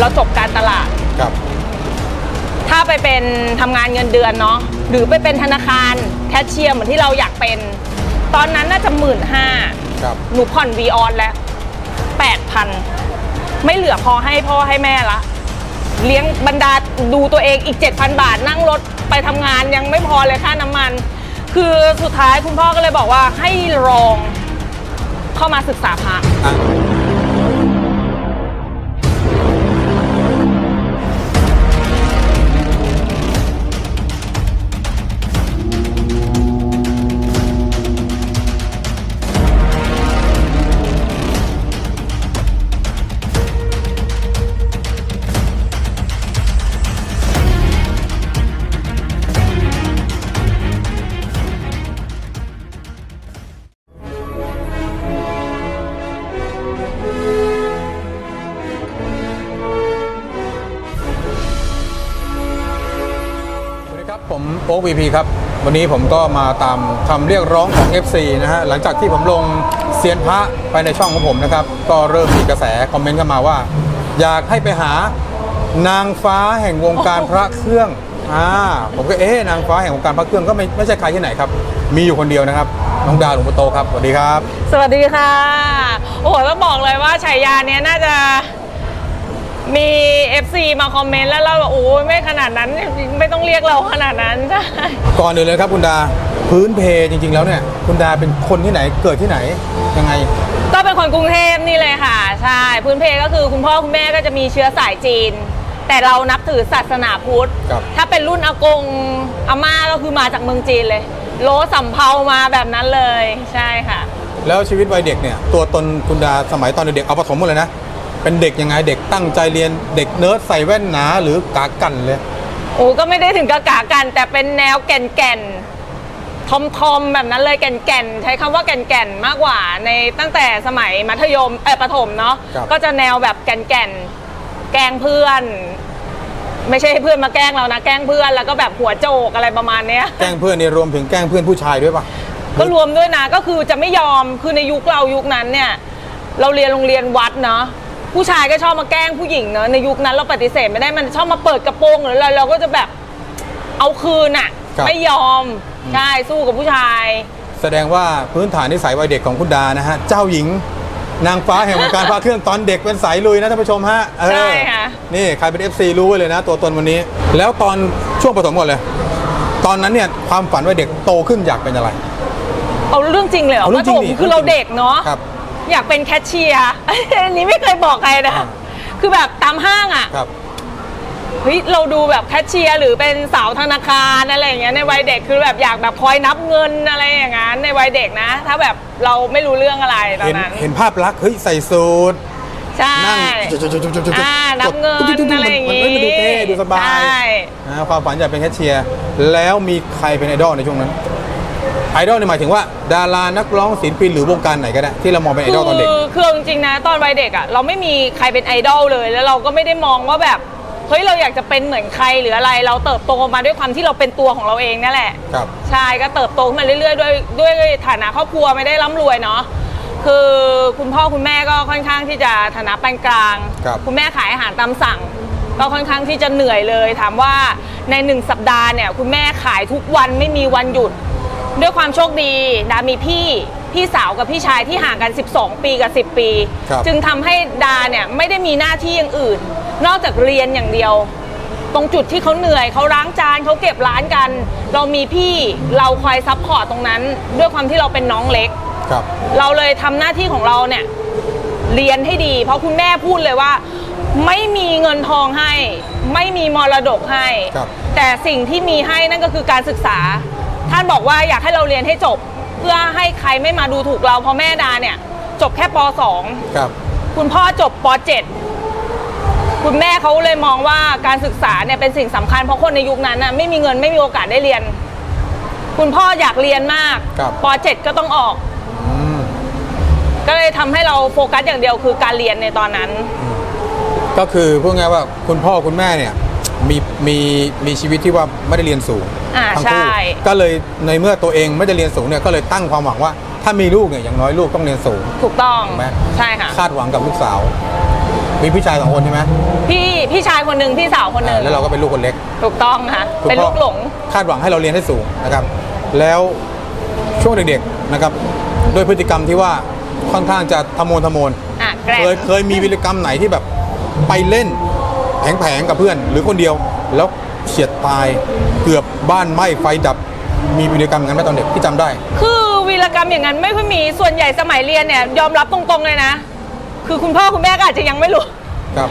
เราจบการตลาด ครับ ถ้าไปเป็นทำงานเงินเดือนเนาะหรือไปเป็นธนาคารแคชเชียร์เหมือนที่เราอยากเป็น ตอนนั้นน่าจะหมื่นห้าครับ หนูผ่อนวีออนแล้วแปดพันไม่เหลือพอให้พ่อให้แม่ละ เลี้ยงบรรดาดูตัวเองอีก 7,000 บาท นั่งรถไปทำงานยังไม่พอเลยค่าน้ำมัน คือสุดท้ายคุณพ่อก็เลยบอกว่าให้ลองเข้ามาศึกษาพระ อะ ผมโอ๊ควีพีครับ วันนี้ผมก็มาตามคำเรียกร้องของ FC นะฮะ หลังจากที่ผมลงเซียนพระไปในช่องของผมนะครับ ก็เริ่มมีกระแสคอมเมนต์เข้ามาว่า อยากให้ไปหานางฟ้าแห่งวงการพระเครื่อง อ่า ผมก็เอ๊ะนางฟ้าแห่งวงการพระเครื่องก็ไม่ไม่ใช่ใครที่ไหนครับ มีอยู่คนเดียวนะครับ น้องดาวหลวงปู่โตครับ สวัสดีครับ สวัสดีค่ะ โอ้โหต้องบอกเลยว่าฉายาเนี้ยน่าจะ มี FC มาคอมเมนต์แล้วเราบอกโอ้ยไม่ขนาดนั้น ไม่ต้องเรียกเราขนาดนั้นใช่ก่อนอื่นเลยครับคุณดาพื้นเพจริง ๆ แล้วเนี่ยคุณดาเป็นคนที่ไหนเกิดที่ไหนยังไง ก็เป็นคนกรุงเทพนี่เลยค่ะ ใช่พื้นเพก็คือคุณพ่อคุณแม่ก็จะมีเชื้อสายจีน แต่เรานับถือศาสนาพุทธ ครับ ถ้าเป็นรุ่นอากงอาม่าก็คือมาจากเมืองจีนเลย โลสำเภามาแบบนั้นเลยใช่ค่ะ แล้วชีวิตวัยเด็กเนี่ยตัวตนคุณดาสมัยตอนเด็กๆเอาปฐมหมดเลยนะ เป็นเด็กยังไงเด็กตั้งใจเรียนเด็กเนิร์ดใส่แว่นหนาหรือกากันเลย โอ้ก็ไม่ได้ถึงกะกากัน แต่เป็นแนวแก่นแก่นทอมทอมๆแบบนั้นเลยแก่นแก่นๆใช้คำว่าแก่นแก่นๆมากกว่าในตั้งแต่สมัยมัธยมเออประถมเนาะครับ ก็จะแนวแบบแก่นแก่นๆแกล้งเพื่อน ไม่ใช่ให้เพื่อนมาแกล้งเรานะแกล้งเพื่อนแล้วก็แบบหัวโจกอะไรประมาณเนี้ย แกล้งเพื่อนนี่รวมถึงแกล้งเพื่อนผู้ชายด้วยปะ ก็รวมด้วยนะก็คือจะไม่ยอมคือในยุคเรายุคนั้นเนี่ย เราเรียนโรงเรียนวัดเนาะ ผู้ชายก็ชอบมาแกล้งผู้หญิงเนาะในยุคนั้นเราปฏิเสธไม่ได้มันชอบมาเปิดกระโปรงหรืออะไรเราก็จะแบบเอาคืนอะครับ ไม่ยอมใช่สู้กับผู้ชาย แสดงว่าพื้นฐานนิสัยวัยเด็กของคุณดานะฮะ เจ้าหญิง นางฟ้าแห่งวงการพระเครื่องตอนเด็กเป็นสายลุยนะท่านผู้ชมฮะเออใช่ค่ะ นี่ใครเป็น FC รู้ไว้เลยนะ ตัวตนวันนี้ แล้วตอนช่วงปฐมก่อนเลย ตอนนั้นเนี่ยความฝันวัยเด็กโตขึ้นอยากเป็นอะไร เอาเรื่องจริงเลยเหรอเอาเรื่องจริงประถมดิคือเราเด็กเนาะครับ อยากเป็นแคชเชียร์อันนี้ไม่เคยบอกใครนะอ่าคือแบบตามห้างอะครับเฮ้ยเราดูแบบแคชเชียร์หรือเป็นสาวธนาคารอะไรอย่างเงี้ยในวัยเด็กคือแบบอยากแบบคอยนับเงินอะไรอย่างงั้นในวัยเด็กนะ ถ้าแบบเราไม่รู้เรื่องอะไรตอนเห็นนั้นเห็นภาพลักษณ์เฮ้ยใส่สูทใช่ นั่งจุดๆๆๆๆอ่านับเงินจุดๆๆๆอะไรอย่างมันงี้เฮ้ยมันดูเท่ดูสบาใช่ ยนะความฝันอยากเป็นแคชเชียร์แล้วมีใครเป็นไอดอลในช่วงนั้น ไอดอลเนี่ยหมายถึงว่าดารานักร้องศิลปินหรือวงการไหนก็ได้ที่เรามองเป็นไอดอลตอนเด็ก คือคือเอาจริงๆนะตอนวัยเด็กอะเราไม่มีใครเป็นไอดอลเลย แล้วเราก็ไม่ได้มองว่าแบบเฮ้ยเราอยากจะเป็นเหมือนใครหรืออะไร เราเติบโตมาด้วยความที่เราเป็นตัวของเราเองนั่นแหละครับ ใช่ก็เติบโตขึ้นมาเรื่อยๆ ด้วยด้วยฐานะครอบครัวไม่ได้ร่ำรวยเนาะคือคุณพ่อคุณแม่ก็ค่อนข้างที่จะฐานะปานกลางครับ ณแม่ขายอาหารตามสั่ง ก็ค่อนข้างที่จะเหนื่อยเลย ถามว่าในหนึ่งสัปดาห์เนี่ยคุณแม่ขายทุกวันไม่มีวันหยุด ด้วยความโชคดีดามีพี่พี่สาวกับพี่ชายที่ห่างกัน 12 ปีกับ 10 ปี ครับจึงทำให้ดาเนี่ยไม่ได้มีหน้าที่อย่างอื่น นอกจากเรียนอย่างเดียว ตรงจุดที่เขาเหนื่อยเขาล้างจานเขาเก็บร้านกัน เรามีพี่เราคอยซัพพอร์ตตรงนั้น ด้วยความที่เราเป็นน้องเล็ก ครับ เราเลยทำหน้าที่ของเราเนี่ยเรียนให้ดี เพราะคุณแม่พูดเลยว่า ไม่มีเงินทองให้ ไม่มีมรดกให้ ครับ แต่สิ่งที่มีให้นั่นก็คือการศึกษา ท่านบอกว่าอยากให้เราเรียนให้จบ เพื่อให้ใครไม่มาดูถูกเราเพราะแม่ดาเนี่ย จบแค่ป .2 ครับ คุณพ่อจบป .7 คุณแม่เขาเลยมองว่าการศึกษาเนี่ยเป็นสิ่งสำคัญเพราะคนในยุคนั้นน่ะไม่มีเงินไม่มีโอกาสได้เรียน คุณพ่ออยากเรียนมากครับป .7 ก็ต้องออกอืมก็เลยทำให้เราโฟกัสอย่างเดียวคือการเรียนในตอนนั้น ก็คือพูดง่ายๆว่าคุณพ่อคุณแม่เนี่ย มีมีมีชีวิตที่ว่าไม่ได้เรียนสูงอ่าทั้งคู่ใช่ ก็เลยในเมื่อตัวเองไม่ได้เรียนสูงเนี่ยก็เลยตั้งความหวังว่า ถ้ามีลูกเนี่ยอย่างน้อยลูกต้องเรียนสูง ถูกต้องถูกไหม ใช่ค่ะ คาดหวังกับลูกสาว มีพี่ชายสองคนใช่ไหมพี่พี่ชายคนหนึ่งพี่สาวคนหนึ่งอ่าแล้วเราก็เป็นลูกคนเล็ก ถูกต้องค่ะ คุณเป็นพ่อลูกหลง คาดหวังให้เราเรียนให้สูงนะครับ แล้วช่วงเด็กๆนะครับด้วยพฤติกรรมที่ว่าค่อนข้างจะทะโมนทะโมนอะแกล้งเคยเคยมีวิรกรรมไหนที่แบบไปเล่น แผงๆกับเพื่อน หรือคนเดียวแล้วเฉียดตายเกือบบ้านไหม้ไฟดับมีวิรกรรมอย่างนั้นไหมตอนเด็กที่จำได้ คือวีรกรรมอย่างนั้นไม่ค่อยมีส่วนใหญ่สมัยเรียนเนี่ยยอมรับตรงๆเลยนะ คือคุณพ่อคุณแม่ก็อาจจะยังไม่รู้ ครับ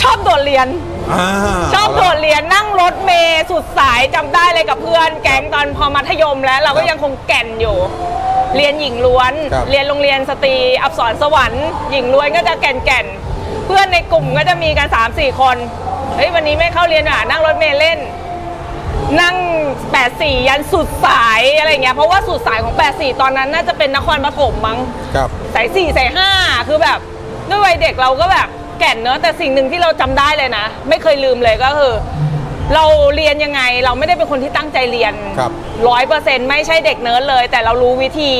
ชอบโดดเรียน อ่าชอบโดดเรียนนั่งรถเมย์สุดสายจำได้เลยกับเพื่อน แก๊งตอนพอมัธยมแล้วเราก็ยังคงแก่นอยู่ เรียนหญิงล้วนเรียนโรงเรียนสตรีอักษรสวรรค์หญิงล้วนก็จะแก่นแก่นๆ เพื่อนในกลุ่มก็จะมีกัน 3 4 คนเฮ้ยวันนี้ไม่เข้าเรียนอะนั่งรถเมย์เล่น นั่ง 84 ยันสุดสายอะไรเงี้ยเพราะว่าสุดสายของ 84 ตอนนั้นน่าจะเป็นนครปฐมมั้งครับ สายสี่สายห้าคือแบบด้วยวัยเด็กเราก็แบบแก่นเนอะแต่สิ่งหนึ่งที่เราจำได้เลยนะ ไม่เคยลืมเลยก็คือ เราเรียนยังไงเราไม่ได้เป็นคนที่ตั้งใจเรียนครับ ร้อยเปอร์เซ็นต์ไม่ใช่เด็กเนิร์ดเลย แต่เรารู้วิธี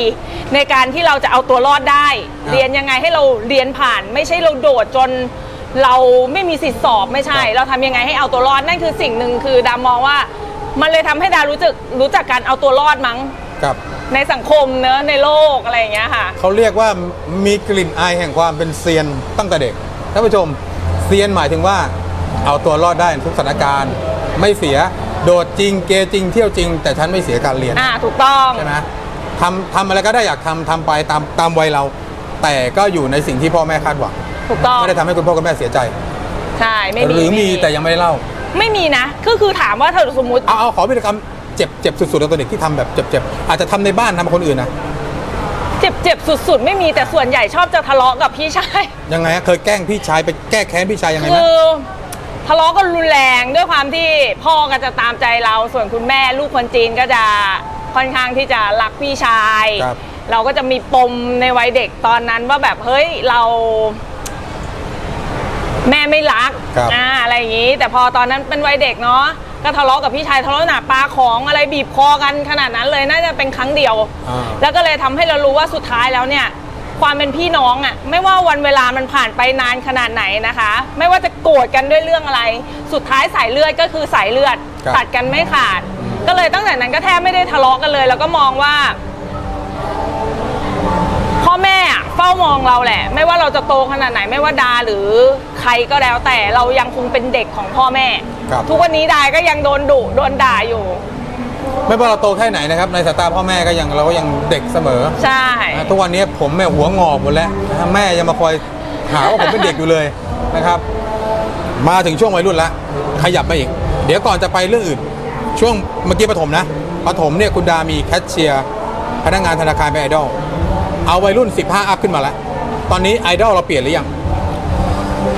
ในการที่เราจะเอาตัวรอดได้ ครับเรียนยังไงให้เราเรียนผ่าน ไม่ใช่เราโดดจนเราไม่มีสิทธิสอบไม่ใช่ ครับ เราทำยังไงให้เอาตัวรอดนั่นคือสิ่งหนึ่งคือดามองว่า มันเลยทำให้ดารู้จักรู้จักการเอาตัวรอดมั้ง ครับ ในสังคมเนอะในโลกอะไรอย่างเงี้ยค่ะ เขาเรียกว่ามีกลิ่นอายแห่งความเป็นเซียนตั้งแต่เด็กท่านผู้ชมเซียนหมายถึงว่า เอาตัวรอดได้ในทุกสถานการณ์ ไม่เสียโดดจริงเกจริงเที่ยวจริง แต่ฉันไม่เสียการเรียนอ่าถูกต้องใช่ไหมทำทำอะไรก็ได้อยากทำทำไปตามตามวัยเรา แต่ก็อยู่ในสิ่งที่พ่อแม่คาดหวังถูกต้องไม่ได้ทำให้คุณพ่อคุณแม่เสียใจใช่ไม่มีหรือมีไแต่ยังไม่ได้เล่า ไม่มีนะก็คือถามว่าถ้าสมมติเอาเอาขอวิธีกรรมเจ็บเจ็บสุดๆในตัวเด็กที่ทำแบบเจ็บๆอาจจะทำในบ้านทำกับคนอื่นนะเจ็บเจ็บสุดๆ ไม่มีแต่ส่วนใหญ่ชอบจะทะเลาะกับพี่ชายยังไงฮะเคยแกล้งพี่ชายไปแก้แค้นพี่ชายยังไงไหมคือ ทะเลาะกันรุนแรงด้วยความที่พ่อก็จะตามใจเรา ส่วนคุณแม่ลูกคนจีนก็จะค่อนข้างที่จะรักพี่ชาย ครับ เราก็จะมีปมในวัยเด็กตอนนั้นว่าแบบเฮ้ยเรา แม่ไม่รักครับอ่าอะไรอย่างนี้ แต่พอตอนนั้นเป็นวัยเด็กเนาะก็ทะเลาะกับพี่ชายทะเลาะหนาปลาของอะไรบีบคอกันขนาดนั้นเลยน่าจะเป็นครั้งเดียว อ่า แล้วก็เลยทำให้เรารู้ว่าสุดท้ายแล้วเนี่ย ความเป็นพี่น้องอะ่ะไม่ว่าวันเวลามันผ่านไปนานขนาดไหนนะคะ ไม่ว่าจะโกรธกันด้วยเรื่องอะไร สุดท้ายสายเลือดก็คือสายเลือดครับ ตัดกันไม่ขาด ก็เลยตั้งแต่นั้นก็แทบไม่ได้ทะเลาะกันเลย แล้วก็มองว่า พ่อแม่อะเฝ้ามองเราแหละ ไม่ว่าเราจะโตขนาดไหนไม่ว่าดาหรือใครก็แล้วแต่เรายังคงเป็นเด็กของพ่อแม่ ครับ ทุกวันนี้ดาก็ยังโดนดุโดนด่าอยู่ ไม่ว่าเราโตแค่ไหนนะครับในสายตาพ่อแม่ก็ยังเราก็ยังเด็กเสมอใช่ นะทุกวันนี้ผมแม่หัวงอกหมดแล้วนะฮะแม่ยังมาคอยหาว่าผมเป็นเด็กอยู่เลยนะครับ มาถึงช่วงวัยรุ่นแล้วขยับมาอีก เดี๋ยวก่อนจะไปเรื่องอื่น ช่วงเมื่อกี้ปฐมนะปฐมเนี่ยคุณดามีแคชเชียร์พนักงานธนาคารเป็นไอดอลเอาวัยรุ่น 15 อัพขึ้นมาแล้วตอนนี้ไอดอลเราเปลี่ยนหรือยัง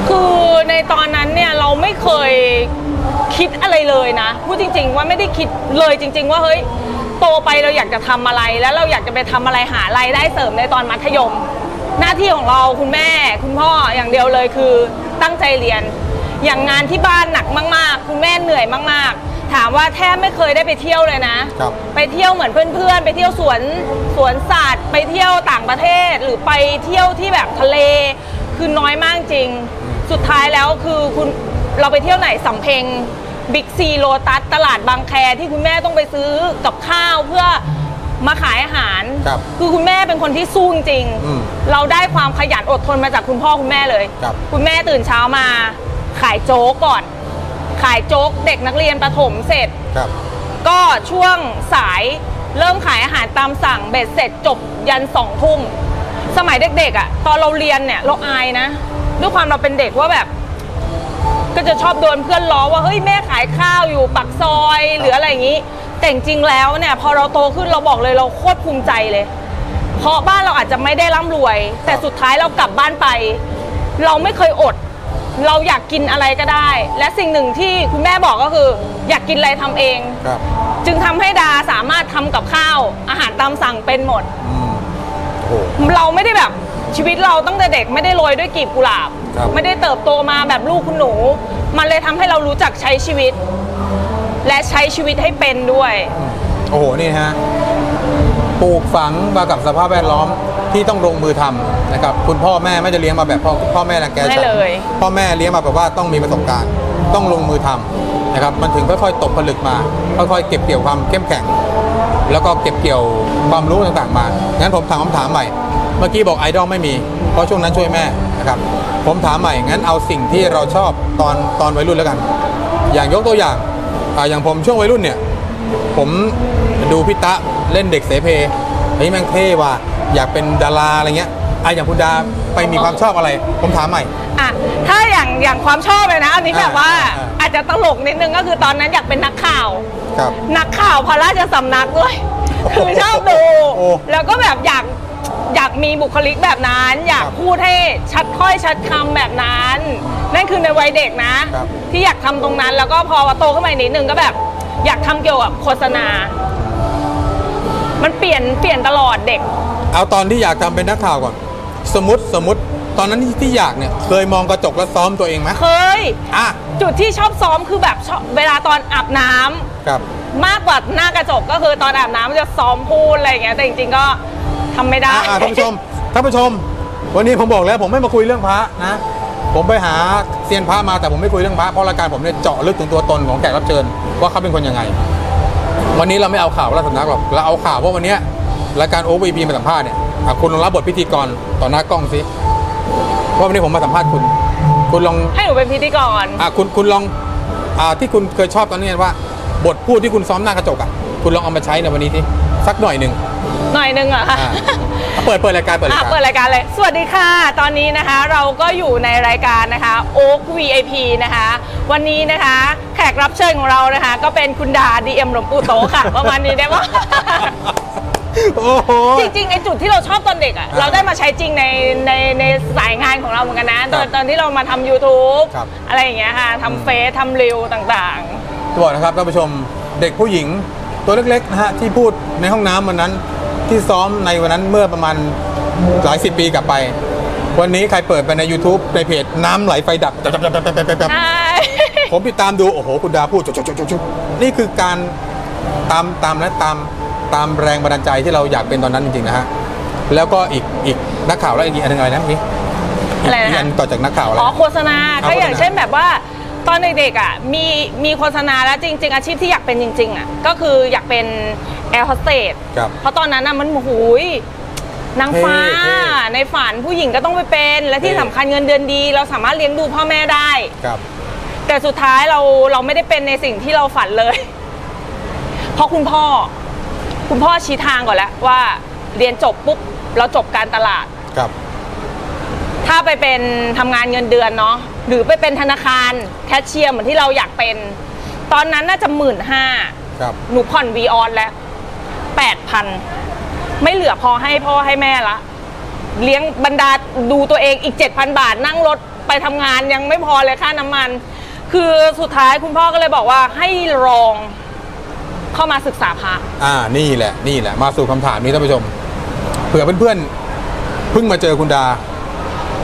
คือในตอนนั้นเนี่ยเราไม่เคย คิดอะไรเลยนะพูดจริง ๆ ว่าไม่ได้คิดเลยจริง ๆ ว่าเฮ้ยโตไปเราอยากจะทำอะไร แล้วเราอยากจะไปทำอะไรหารายได้เสริมในตอนมัธยม หน้าที่ของเราคุณแม่ คุณพ่ออย่างเดียวเลยคือตั้งใจเรียน อย่างงานที่บ้านหนักมาก ๆ คุณแม่เหนื่อยมาก ๆ ถามว่าแทบไม่เคยได้ไปเที่ยวเลยนะครับไปเที่ยวเหมือนเพื่อน ๆ ไปเที่ยวสวนสวนสัตว์ไปเที่ยวต่างประเทศหรือไปเที่ยวที่แบบทะเล คือน้อยมากจริง สุดท้ายแล้วคือคุณ เราไปเที่ยวไหนสำเพ็งบิ๊กซีโลตัสตลาดบางแคที่คุณแม่ต้องไปซื้อกับข้าวเพื่อมาขายอาหาร ครับคือคุณแม่เป็นคนที่สู้จริง อืมเราได้ความขยันอดทนมาจากคุณพ่อคุณแม่เลยครับคุณแม่ตื่นเช้ามา ขายโจ๊กก่อน ขายโจ๊กเด็กนักเรียนประถมเสร็จ ครับ ก็ช่วงสายเริ่มขายอาหารตามสั่งเบ็ดเสร็จจบยันสองทุ่มสมัยเด็กๆอะ่ะ ตอนเราเรียนเนี่ยเราอายนะ ด้วยความเราเป็นเด็กว่าแบบ ก็จะชอบโดนเพื่อนล้อว่าเฮ้ยแม่ขายข้าวอยู่ปักซอยหรืออะไรอย่างนี้ แต่จริงๆแล้วเนี่ยพอเราโตขึ้นเราบอกเลยเราโคตรภูมิใจเลย เพราะบ้านเราอาจจะไม่ได้ร่ำรวย แต่สุดท้ายเรากลับบ้านไป เราไม่เคยอด เราอยากกินอะไรก็ได้ และสิ่งหนึ่งที่คุณแม่บอกก็คือ อยากกินอะไรทำเอง ครับจึงทำให้ดาสามารถทำกับข้าว อาหารตามสั่งเป็นหมด อืมโอ้โห เราไม่ได้แบบชีวิตเราตั้งแต่เด็กไม่ได้โรยด้วยกลีบกุหลาบ ครับไม่ได้เติบโตมาแบบลูกคุณหนู มันเลยทำให้เรารู้จักใช้ชีวิต และใช้ชีวิตให้เป็นด้วย โอ้โห นี่ฮะ ปลูกฝังมากับสภาพแวดล้อมที่ต้องลงมือทำนะครับ คุณพ่อแม่ไม่จะเลี้ยงมาแบบพ่อพ่อแม่รังแกไม่ฉันเลย พ่อแม่เลี้ยงมาแบบว่าต้องมีประสบการณ์ ต้องลงมือทำนะครับ มันถึงค่อยๆตกผลึกมา ค่อยๆเก็บเกี่ยวความเข้มแข็ง แล้วก็เก็บเกี่ยวความรู้ต่างๆมา งั้นผมถามคำถามใหม่ เมื่อกี้บอกไอดอลไม่มี เพราะช่วงนั้นช่วยแม่นะครับ ผมถามใหม่งั้นเอาสิ่งที่เราชอบตอนตอนวัยรุ่นแล้วกัน อย่างยกตัวอย่างอ่าอย่างผมช่วงวัยรุ่นเนี่ย ผมดูพี่ตะเล่นเด็กเสเพเฮ้ยแม่งเท่ว่ะอยากเป็นดาราอะไรเงี้ยอะอย่างคุณดาไปมีความชอบอะไร ผมถามใหม่ อะถ้าอย่างอย่างความชอบเลยนะ อันนี้แบบว่าอ่าอ่า อาจจะตลกนิดนึงก็คือตอนนั้นอยากเป็นนักข่าว ครับ นักข่าวพระราชสำนักด้วย คือชอบดู โอ้แล้วก็แบบอยาก อยากมีบุคลิกแบบนั้น อยากครับพูดให้ชัดถ้อยชัดคำแบบนั้น นั่นคือในวัยเด็กนะครับที่อยากทำตรงนั้นแล้วก็พอโตขึ้นมาอีกนิดนึงก็แบบ อยากทำเกี่ยวกับโฆษณา มันเปลี่ยนเปลี่ยนตลอดเด็ก เอาตอนที่อยากทำเป็นนักข่าวก่อน สมมติสมมติตอนนั้นที่ที่อยากเนี่ยเคยมองกระจกแล้วซ้อมตัวเองไหมเคยอะจุดที่ชอบซ้อมคือแบบชอบเวลาตอนอาบน้ำครับ มากกว่าหน้ากระจกก็คือตอนอาบน้ำจะซ้อมพูดอะไรอย่างเงี้ยแต่จริงๆก็ ทำไม่ได้ อะอะท่านผู้ชมท่านผู้ชม วันนี้ผมบอกแล้วผมไม่มาคุยเรื่องพระนะ ผมไปหาเซียนพระมาแต่ผมไม่คุยเรื่องพระเพราะรายการผมเนี่ยเจาะลึกถึงตัวตนของแขกรับเชิญว่าเขาเป็นคนยังไง วันนี้เราไม่เอาข่าวราชสำนักหรอกเราเอาข่าวว่าวันเนี้ยรายการโอวีพีมาสัมภาษณ์เนี่ยอะคุณลองรับบทพิธีกรต่อหน้ากล้องสิว่าวันนี้ผมมาสัมภาษณ์คุณ คุณลอง ให้หนูเป็นพิธีกร อะคุณคุณลองอ่าที่คุณเคยชอบตอนนี้ว่า บทพูดที่คุณซ้อมหน้ากระจกอะคุณลองเอามาใช้ในวันนี้ที่สักหน่อยหนึ่ง หน่อยนึงเหรอคะ อ่าเปิดเปิดรายการเปิดรายอะการ เปิดรายการเลย สวัสดีค่ะ ตอนนี้นะคะเราก็อยู่ในรายการนะคะโอ๊ก VIP นะคะ วันนี้นะคะแขกรับเชิญของเรานะคะ ก็เป็นคุณดา DM หลวงปู่โตะค่ะ ประมาณนี้ได้ปะ โอ้โห จริงๆไอ้จุดที่เราชอบตอนเด็กอะอ่าเราได้มาใช้จริงในในในสายงานของเราเหมือนกันนะ ตอนครับตอนที่เรามาทำ YouTube ครับ อะไรอย่างเงี้ยค่ะทำเฟซทำรีวต่างจะบอกนะครับท่านผู้ชมเด็กผู้หญิงตัวเล็กๆนะฮะที่พูดในห้องน้ำวันนั้น ที่ซ้อมในวันนั้นเมื่อประมาณหลายสิบปีกลับไป วันนี้ใครเปิดไปใน YouTube ในเพจน้ำไหลไฟดับจับจับจับจับจับจับจับๆใช่ผมติดตามดู โอ้โห คุณดาพูดจุกจุกจุกจุกนี่คือการตามตามและตามตามแรงบันดาลใจที่เราอยากเป็นตอนนั้นจริงๆนะฮะ แล้วก็อีกอีกนักข่าวแล้วอีกอันหนึงอะไรนะนี่อะไรนะอีกอันต่อจากนักข่าวอะไรอ๋อโฆษณาเอาก็อย่างโฆษณาเช่นแบบว่า ตอนเด็กๆอะมีมีโฆษณาแล้วจริง ๆ อาชีพที่อยากเป็นจริง ๆอะก็คืออยากเป็นแอร์โฮสเตสครับเพราะตอนนั้นน่ะมันหูยนางฟ้าเท่เท่ในฝันผู้หญิงก็ต้องไปเป็น และที่เท่ สำคัญเงินเดือนดี เราสามารถเลี้ยงดูพ่อแม่ได้ ครับ แต่สุดท้ายเราเราไม่ได้เป็นในสิ่งที่เราฝันเลย เพราะคุณพ่อ คุณพ่อชี้ทางก่อนแล้วว่าเรียนจบปุ๊บเราจบการตลาด ครับ ถ้าไปเป็นทำงานเงินเดือนเนาะ หรือไปเป็นธนาคารแคชเชียร์เหมือนที่เราอยากเป็น ตอนนั้นน่าจะหมื่นห้าครับ หนูผ่อนวีออนแล้วแปดพันไม่เหลือพอให้พ่อให้แม่ละ เลี้ยงบรรดาดูตัวเองอีก 7,000 บาท นั่งรถไปทำงานยังไม่พอเลยค่าน้ำมัน คือสุดท้ายคุณพ่อก็เลยบอกว่าให้ลองเข้ามาศึกษาพระ อ่า นี่แหละ นี่แหละ มาสู่คำถามนี้ท่านผู้ชม เผื่อเพื่อนๆ เพิ่งมาเจอคุณดา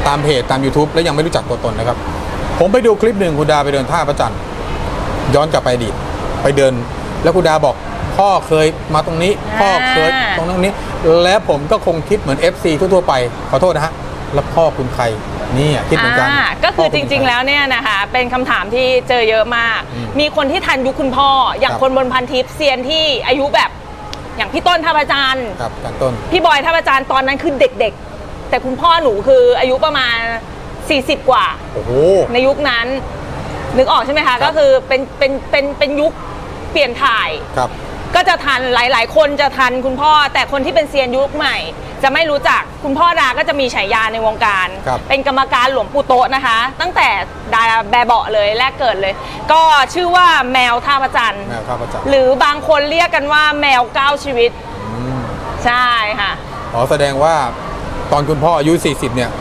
ตามเพจตาม YouTube แล้วยังไม่รู้จักตัวตนนะครับ ผมไปดูคลิปหนึ่งคุณดาไปเดินท่าพระจันทร์ย้อนกลับไปอดีตไปเดิน แล้วคุณดาบอกพ่อเคยมาตรงนี้ พ่อเคยตรงนั้นตรงนี้ และผมก็คงคิดเหมือน FC ทั่วๆไป ขอโทษนะฮะแล้วพ่อคุณใครนี่อะคิดเหมือนกันอ่าก็คือพ่จณริงใคๆแล้วเนี่ยนะคะเป็นคำถามที่เจอเยอะมากอืมมีคนที่ทันยุคคุณพ่อ อย่างครับคนบนพันทิปเซียนที่อายุแบบ อย่างพี่ต้นท่าประจันทร์ครับการต้นพี่บอยท่าประจันทร์ตอนนั้นคือเด็ก ๆ แต่คุณพ่อหนูคืออายุประมาณ 40 กว่า โอ้โห ในยุคนั้น นึกออกใช่ไหมครัคะบก็คือเป็นเป็นเป็นเป็นยุคเปลี่ยนถ่าย ครับ ก็จะทันหลาย ๆ คนจะทันคุณพ่อ แต่คนที่เป็นเซียนยุคใหม่ จะไม่รู้จักคุณพ่อดาก็จะมีฉายาในวงการ ครับ เป็นกรรมการหลวงปู่โตะนะคะ ตั้งแต่ดาแบเบาะเลยแรกเกิดเลย ก็ชื่อว่าแมวท่าประจันทร์แมวข้าพเจ้าหรือบางคนเรียกกันว่าแมวเก้าชีวิต อืมใช่ค่ะ อ๋อแสดงว่า ตอนคุณพ่ออายุ 40 เนี่ย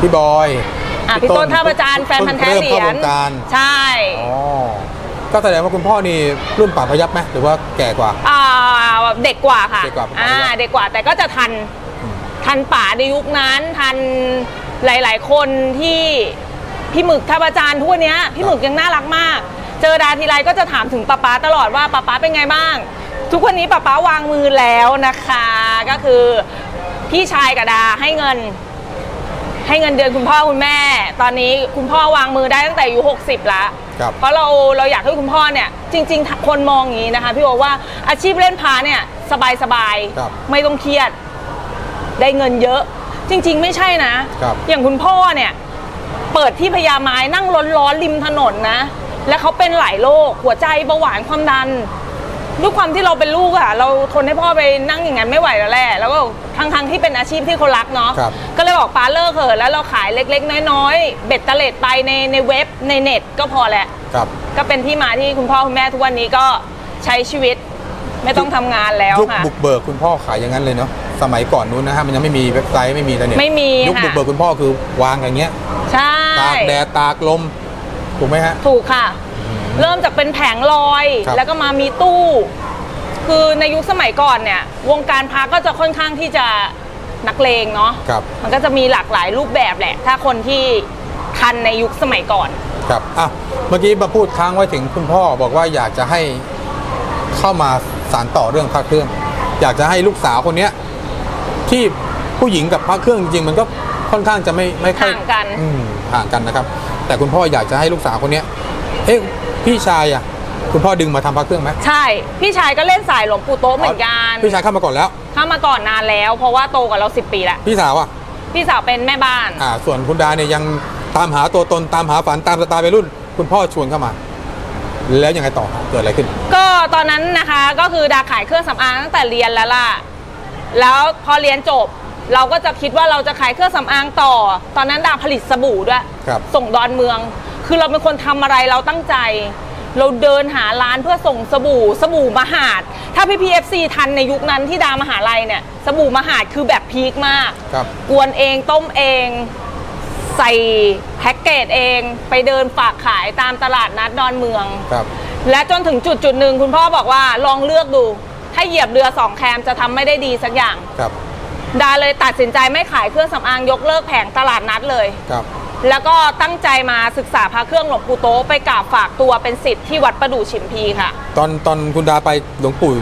พี่บอยอะพี่ต้นท่าประจันทร์แฟนพันธ์แท้เหรียญเริ่มเข้าวงการใช่อ๋อก็แสดงว่าคุณพ่อนี่รุ่นป่าพยับไหมหรือว่าแก่กว่าอ่าเด็กกว่าค่ะเด็กกว่าอ่าเด็กกว่าแต่ก็จะทันอืมทันป่าในยุคนั้นทันหลาย ๆ คนที่พี่หมึกท่าประจานทุกวันเนี้ยพี่หมึกยังน่ารักมาก เจอดาทีไรก็จะถามถึงป๊าป๊าตลอดว่าป๊าป๊าเป็นไงบ้าง ทุกวันนี้ป๊าป๊าวางมือแล้วนะคะ ก็คือ พี่ชายกับดาให้เงิน ให้เงินเดือนคุณพ่อคุณแม่ ตอนนี้คุณพ่อวางมือได้ตั้งแต่อายุ60แล้วครับเพราะเราเราอยากให้คุณพ่อเนี่ย จริง ๆ คนมองอย่างนี้นะคะ พี่บอกว่าอาชีพเล่นพาเนี่ยสบายสบายๆครับ ไม่ต้องเครียด ได้เงินเยอะ จริง ๆ ไม่ใช่นะ ครับอย่างคุณพ่อเนี่ย เปิดที่พญาไม้นั่งร้อนๆริมถนนนะ แล้วเขาเป็นหลายโรคหัวใจเบาหวานความดัน ด้วยความที่เราเป็นลูกอะเราทนให้พ่อไปนั่งอย่างนั้นไม่ไหวแล้วแหละแล้วก็ทั้งๆที่เป็นอาชีพที่เขารักเนาะครับก็เลยบอกป้าเลิกเถอะแล้วเราขายเล็ก ๆ น้อยๆเบ็ดเตล็ดไปในในเว็บในเน็ตก็พอแหละ ครับ ก็เป็นที่มาที่คุณพ่อคุณแม่ทุกวันนี้ก็ใช้ชีวิตไม่ต้องทำงานแล้วยุคค่ะ บุกเบิกคุณพ่อขายอย่างนั้นเลยเนาะสมัยก่อนนู้นนะฮะมันยังไม่มีเว็บไซต์ไม่มีอินเทอร์เน็ตไม่มียุคค่ะ บุกเบิกคุณพ่อคือวางอย่างเงี้ยใช่ ตากแดดตากลมถูกไหมฮะ ถูกค่ะ เริ่มจากเป็นแผงลอย ครับ แล้วก็มามีตู้ คือในยุคสมัยก่อนเนี่ย วงการพาก็จะค่อนข้างที่จะนักเลงเนาะครับมันก็จะมีหลากหลายรูปแบบแหละ ถ้าคนที่ทันในยุคสมัยก่อน ครับอะเมื่อกี้มาพูดค้างไว้ถึงคุณพ่อบอกว่าอยากจะให้เข้ามาสารต่อเรื่องพระเครื่อง อยากจะให้ลูกสาวคนเนี้ยที่ผู้หญิงกับพระเครื่องจริงๆมันก็ค่อนข้างจะไม่ไม่ค่อยห่างกัน อืมห่างกันนะครับ แต่คุณพ่ออยากจะให้ลูกสาวคนเนี้ย เอ๊ะพี่ชายอะคุณพ่อดึงมาทำพระเครื่องไหมใช่ พี่ชายก็เล่นสายหลวงปู่โต๊ะเหมือนกันพี่ชายเข้ามาก่อนแล้ว เข้ามาก่อนนานแล้ว เพราะว่าโตกว่าเราสิปีแล้วพี่สาวอะพี่สาวเป็นแม่บ้านอ่าส่วนคุณดาเนี่ยยังตามหาตัวตนตามหาฝันตามสไตล์วัยรุ่น คุณพ่อชวนเข้ามา แล้วยังไงต่อเกิดอะไรขึ้น ก็ตอนนั้นนะคะก็คือดาขายเครื่องสำอางตั้งแต่เรียนแล้วล่ะแล้วพอเรียนจบเราก็จะคิดว่าเราจะขายเครื่องสำอางต่อ ตอนนั้นดาผลิตสบู่ด้วยครับส่งดอนเมือง คือเราเป็นคนทำอะไรเราตั้งใจ เราเดินหาร้านเพื่อส่งสบู่สบู่มหาด ถ้าพี่พีเอฟซีทันในยุคนั้นที่ดามหาลัยเนี่ย สบู่มหาดคือแบบพีคมากครับกวนเองต้มเอง ใส่แพ็กเกจเอง ไปเดินฝากขายตามตลาดนัดดอนเมืองครับและจนถึงจุดจุดหนึ่งคุณพ่อบอกว่าลองเลือกดู ถ้าเหยียบเรือสองแคมจะทำไม่ได้ดีสักอย่างครับดาเลยตัดสินใจไม่ขายเครื่องสำอางยกเลิกแผงตลาดนัดเลยครับ แล้วก็ตั้งใจมาศึกษาพระเครื่องหลวงปู่โตะไปกราบฝากตัวเป็นสิทธิ์ที่วัดประดู่ชิมพีค่ะ ตอนตอนคุณดาไปหลวงปู่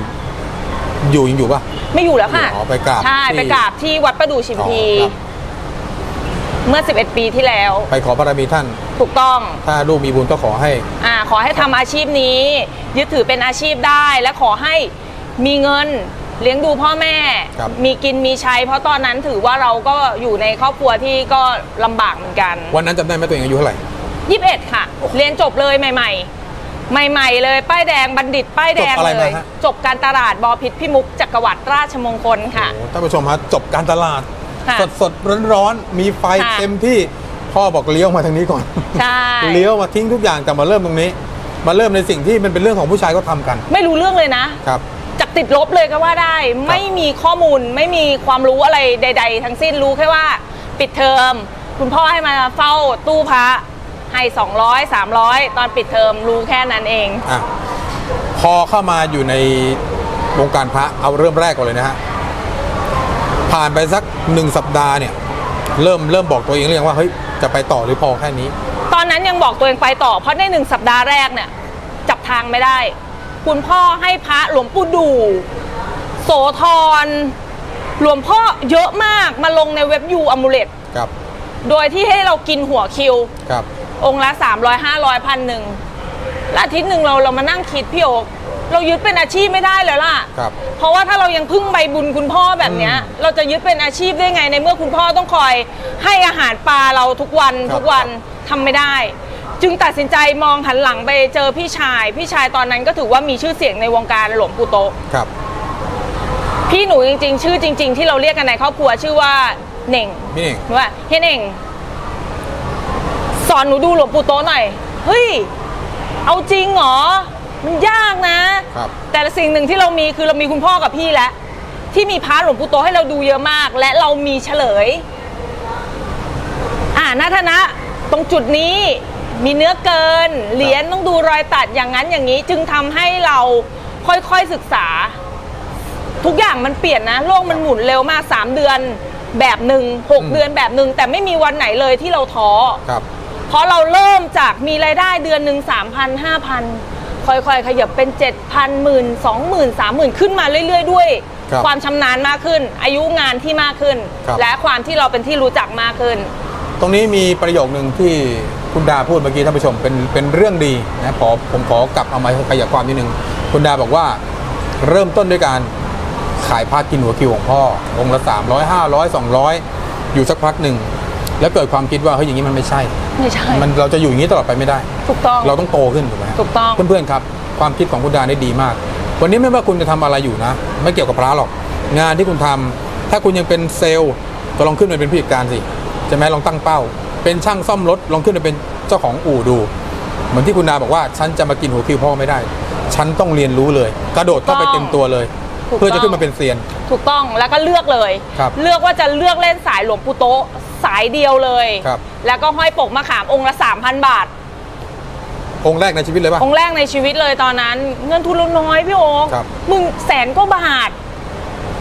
อยู่ยังอยู่ปะไม่อยู่แล้วค่ะอ๋อไปกราบใช่ที่ ไปกราบที่วัดประดู่ชิมพี อ๋อครับ เมื่อ 11 ปีที่แล้ว ไปขอบารมีท่าน ถูกต้อง ถ้าลูกมีบุญก็ขอให้ อ่าขอให้ทำอาชีพนี้ ยึดถือเป็นอาชีพได้และขอให้มีเงิน เลี้ยงดูพ่อแม่ ครับมีกินมีใช้ เพราะตอนนั้นถือว่าเราก็อยู่ในครอบครัวที่ก็ลำบากเหมือนกัน วันนั้นจำได้ไหมตัวเองอายุเท่าไหร่ 21 ค่ะ เรียนจบเลยใหม่ ๆ ใหม่ ๆ เลย ป้ายแดงบัณฑิต ป้ายแดงจบอะไรเลมาย ฮะ จบการตลาดบอพิษพิมุกจักรวรรดิราชมงคลค่ะ โอ้ท่านผู้ชมฮะจบการตลาด ค่ะสดสดร้อนร้อนๆมีไฟค่ะ เต็มที่พ่อบอกเลี้ยวมาทางนี้ก่อน ใช่ เลี้ยวมาทิ้งทุกอย่างแต่มาเริ่มตรงนี้ มาเริ่มในสิ่งที่มันเป็นเรื่องของผู้ชายก็ทำกัน ไม่รู้เรื่องเลยนะ ครับ จากติดลบเลยก็ว่าได้ ไม่มีข้อมูลไม่มีความรู้อะไรใด ๆ ทั้งสิ้นรู้แค่ว่าปิดเทอม คุณพ่อให้มาเฝ้าตู้พระให้200 300 ตอนปิดเทอมรู้แค่นั้นเอง อะพอเข้ามาอยู่ในวงการพระเอาเริ่มแรกก่อนเลยนะฮะผ่านไปสักหนึ่งสัปดาห์เนี่ย เริ่มเริ่มบอกตัวเองหรือยังว่าเฮ้ยจะไปต่อหรือพอแค่นี้ ตอนนั้นยังบอกตัวเองไปต่อเพราะในหนึ่งสัปดาห์แรกเนี่ยจับทางไม่ได้ คุณพ่อให้พระหลวงปู่ดู โสธรหลวงพ่อเยอะมากมาลงในเว็บยูอมูเลตครับโดยที่ให้เรากินหัวคิว ครับ องค์ละ 300 500พันหนึ่งแล้วอาทิตย์หนึ่งเราเรามานั่งคิดพี่โอ๊คเรายึดเป็นอาชีพไม่ได้เลยล่ะ ครับ เพราะว่าถ้าเรายังพึ่งใบบุญคุณพ่อแบบเนี้ยอืมเราจะยึดเป็นอาชีพได้ไงในเมื่อคุณพ่อต้องคอยให้อาหารปลาเราทุกวันครับ ทุกวันทำไม่ได้ จึงตัดสินใจมองหันหลังไปเจอพี่ชาย พี่ชายตอนนั้นก็ถือว่ามีชื่อเสียงในวงการหลวงปู่โตะครับ พี่หนูจริง ๆ ชื่อจริง ๆ ที่เราเรียกกันในครอบครัวชื่อว่าเหน่งพี่เน่งว่าเฮียเน่ง สอนหนูดูหลวงปู่โตะหน่อย เฮ้ย เอาจริงเหรอ มันยากนะ ครับ แต่ละสิ่งหนึ่งที่เรามีคือเรามีคุณพ่อกับพี่แล้วที่มีพระหลวงปู่โตะให้เราดูเยอะมาก และเรามีเฉลย อ่านาธนะ ตรงจุดนี้ มีเนื้อเกิน เหรียญต้องดูรอยตัดอย่างนั้นอย่างนี้ จึงทำให้เราค่อยๆศึกษา ทุกอย่างมันเปลี่ยนนะ โลกมันหมุนเร็วมาก 3 เดือนแบบหนึ่งหกอืมเดือนแบบหนึ่งแต่ไม่มีวันไหนเลยที่เราท้อครับ เพราะเราเริ่มจากมีรายได้เดือนหนึ่งสามพันห้าพันค่อยๆ ขยับเป็น7 0 0 0หมื่นสองหมื่นสามหมื่นขึ้นมาเรื่อย ๆ ด้วย ครับความชำนาญมากขึ้น อายุงานที่มากขึ้น ครับ และความที่เราเป็นที่รู้จักมากขึ้น ตรงนี้มีประโยคหนึ่งที่ คุณดาพูดเมื่อกี้ท่านผู้ชมเป็นเป็นเรื่องดีนะขอผมขอกลับเอามาขยายความนิดนึงคุณดาบอกว่าเริ่มต้นด้วยการขายพากินหัวคิวของพ่อ องค์ละ300 500 200 อยู่สักพักหนึ่ง แล้วเกิดความคิดว่าเฮ้ยอย่างนี้มันไม่ใช่ ไม่ใช่ มันเราจะอยู่อย่างนี้ตลอดไปไม่ได้ ถูกต้อง เราต้องโตขึ้นถูกไหมถูกต้อง เพื่อนๆครับ ความคิดของคุณดาได้ดีมาก วันนี้ไม่ว่าคุณจะทำอะไรอยู่นะ ไม่เกี่ยวกับพระหรอก งานที่คุณทำถ้าคุณยังเป็นเซลล์ก็ลองขึ้นมาเป็นผู้จัดการสิใช่ไหมลองตั้งเป้า เป็นช่างซ่อมรถลองขึ้นมาเป็นเจ้าของอู่ดู เหมือนที่คุณดาบอกว่าฉันจะมากินหัวคิวพ่อไม่ได้ ฉันต้องเรียนรู้เลย กระโดดเข้าไปเต็มตัวเลย ถูกต้อง เพื่อจะขึ้นมาเป็นเซียน ถูกต้องแล้วก็เลือกเลย ครับเลือกว่าจะเลือกเล่นสายหลวงปู่โตะสายเดียวเลย ครับ แล้วก็ห้อยปกมะขามองค์ละ 3,000 บาท องค์แรกในชีวิตเลยป่ะ องค์แรกในชีวิตเลยตอนนั้น เงินทุนเราน้อยพี่โอ๊คครับ มึงแสนก็บาท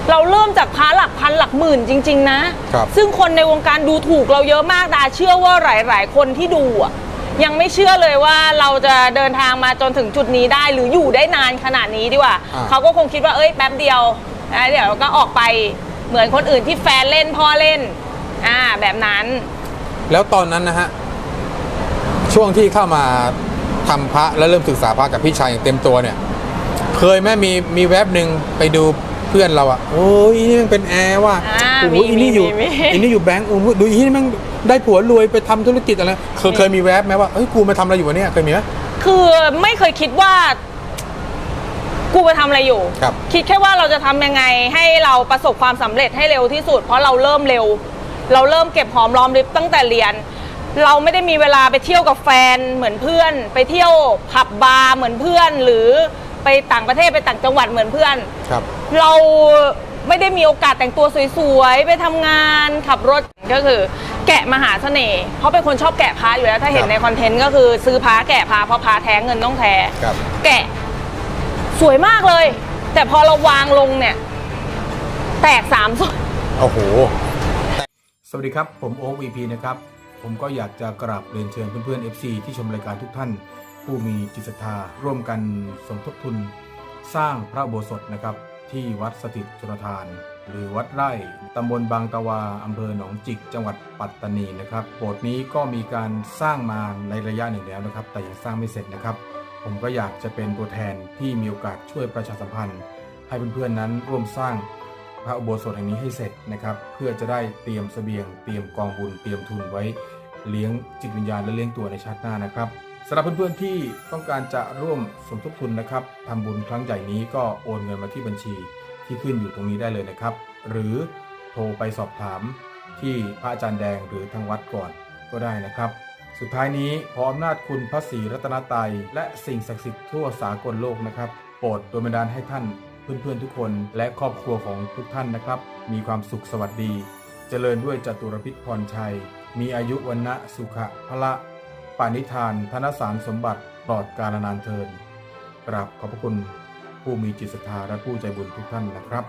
เราเริ่มจากพระหลักพันหลักหมื่นจริง ๆ นะ ครับซึ่งคนในวงการดูถูกเราเยอะมากดาเชื่อว่าหลาย ๆ คนที่ดูอะยังไม่เชื่อเลยว่าเราจะเดินทางมาจนถึงจุดนี้ได้หรืออยู่ได้นานขนาดนี้ดีกว่าอ่า เขาก็คงคิดว่าเอ้ยแป๊บเดียวนะเดี๋ยวก็ออกไปเหมือนคนอื่นที่แฟนเล่นพ่อเล่นอ่าแบบนั้น แล้วตอนนั้นนะฮะ ช่วงที่เข้ามาทำพระแล้วเริ่มศึกษาพระกับพี่ชายอย่างเต็มตัวเนี่ย เคยไหมมีมีแวบหนึ่งไปดูเพื่อนเราอะโอ้ยอีนี่มันเป็นแอร์ว่ะอ่าโอ้โหมีอีนี่อยู่มีมี อีนี่อยู่แบงก์โอ้โหดูอีนี่มันได้ผัวรวยไปทำธุรกิจอะไรเคยเคยมีแวบไหมว่าเฮ้ยกูมาทำอะไรอยู่วะเนี่ยเคยมีไหม คือไม่เคยคิดว่า กูไปทำอะไรอยู่ ครับคิดแค่ว่าเราจะทำยังไงให้เราประสบความสำเร็จให้เร็วที่สุด เพราะเราเริ่มเร็ว เราเริ่มเก็บหอมรอมริบตั้งแต่เรียน เราไม่ได้มีเวลาไปเที่ยวกับแฟนเหมือนเพื่อน ไปเที่ยวผับบาร์เหมือนเพื่อน หรือไปต่างประเทศไปต่างจังหวัดเหมือนเพื่อน ครับ เราไม่ได้มีโอกาสแต่งตัวสวยๆ ไปทำงานขับรถก็คือ แกะมหาเสน่ห์เพราะเป็นคนชอบแกะพระอยู่แล้ว ถ้าเห็นครับในคอนเทนต์ก็คือซื้อพระแกะพระเพราะพระแท้เงินต้องแท้ครับ แกะสวยมากเลย แต่พอเราวางลงเนี่ย แตกสามส่วน โอ้โห สวัสดีครับ ผมโอ๊ควีพีนะครับ ผมก็อยากจะกราบเรียนเชิญเพื่อนๆ FC ที่ชมรายการทุกท่าน ผู้มีจิตศรัทธาร่วมกันสมทบทุน สร้างพระอุโบสถนะครับ ที่วัดสถิตชนทาน หรือวัดไร่ตำบลบางตะวาอำเภอหนองจิก จังหวัดปัตตานีนะครับโบสถ์นี้ก็มีการสร้างมาในระยะหนึ่งแล้วนะครับ แต่ยังสร้างไม่เสร็จนะครับ ผมก็อยากจะเป็นตัวแทนที่มีโอกาสช่วยประชาสัมพันธ์ ให้เพื่อนๆนั้นร่วมสร้างพระอุโบสถแห่งนี้ให้เสร็จนะครับ เพื่อจะได้เตรียมเสบียง เตรียมกองบุญเตรียมทุนไว้ เลี้ยงจิตวิญญาณและเลี้ยงตัวในชาติหน้านะครับ สำหรับเพื่อนๆที่ต้องการจะร่วมสมทบทุนนะครับทำบุญครั้งใหญ่นี้ก็โอนเงินมาที่บัญชีที่ขึ้นอยู่ตรงนี้ได้เลยนะครับ หรือโทรไปสอบถามที่พระอาจารย์แดงหรือทางวัดก่อนก็ได้นะครับ สุดท้ายนี้ขออำนาจคุณพระศรีรัตนตรัยและสิ่งศักดิ์สิทธิ์ทั่วสากลโลกนะครับโปรดโดยบันดาลให้ท่านเพื่อนๆทุกคนและครอบครัวของทุกท่านนะครับ มีความสุขสวัสดี เจริญด้วยจตุรพิษพรชัย มีอายุวันนะสุขะพละ ปานิธานธนสารสมบัติปลอดกาลนานเทินกราบขอบพระคุณผู้มีจิตศรัทธาและผู้ใจบุญทุกท่านนะครับ